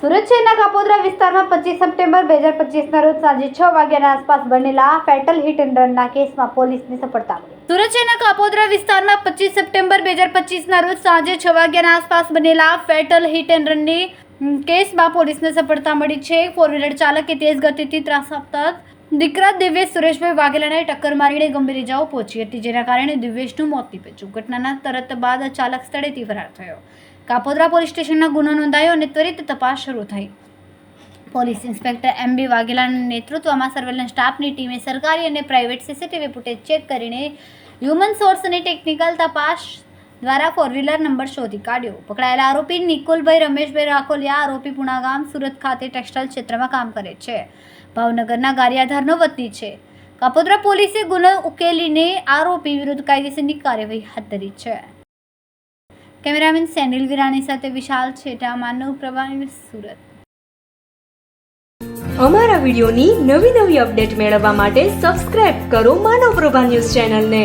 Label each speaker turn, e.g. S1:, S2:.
S1: સુરત શહેરના કાપોદ્રા વિસ્તારમાં પચીસ સપ્ટેમ્બર બે હજાર પચીસના રોજ સાંજે છ વાગ્યાના આસપાસ બનેલા ફેટલ હિટ એન્ડ રનના કેસમાં પોલીસની સફળતા સુરત શહેરના કાપોદ્રા વિસ્તારમાં પચીસ સપ્ટેમ્બર બે હજાર પચીસના રોજ સાંજે છ વાગ્યાના આસપાસ બનેલા ફેટલ હિટ એન્ડ રનની કેસમાં પોલીસને સફળતા મળી છે. ફોર વ્હીલર ચાલકે તેજ ગતિથી ત્રાસ આપતા દીકરા દિવ્યેશ સુરેશભાઈ વાઘેલાને ટક્કર મારીને ગંભીર ઇજાઓ પહોંચી હતી, જેના કારણે દિવ્યેશનું મોત નીપજ્યું. ઘટનાના તરત બાદ ચાલક સ્થળેથી ફરાર થયો. કાપોદ્રા પોલીસ સ્ટેશનના ગુનો નોંધાયો અને ત્વરિત તપાસ શરૂ થઈ. પોલીસ ઇન્સ્પેક્ટર એમ બી વાઘેલાના નેતૃત્વમાં સર્વેલન્સ સ્ટાફની ટીમે સરકારી અને પ્રાઇવેટ સીસીટીવી ફૂટેજ ચેક કરીને હ્યુમન સોર્સ અને ટેકનિકલ તપાસ દ્વારા ફોર વ્હીલર નંબર શોધી કાઢ્યો. પકડાયેલા આરોપી નિકુલભાઈ રમેશભાઈ રાખોલિયા, આરોપી પુણાગામ, સુરત ખાતે ટેક્સટાઇલ ક્ષેત્રમાં કામ કરે છે. ભાવનગરના ગારિયાધારનો વતની છે. કાપોદ્રા પોલીસે ગુનો ઉકેલીને આરોપી વિરુદ્ધ કાયદેસરની કાર્યવાહી હાથ ધરી છે. કેમેરામેન સેનિલ વિરાણી સાથે વિશાલ છેટા, માનવ પ્રભા સુરત.
S2: અમારા વિડિયોની નવી નવી અપડેટ મેળવવા માટે સબસ્ક્રાઇબ કરો માનવ પ્રભા ન્યૂઝ ચેનલને.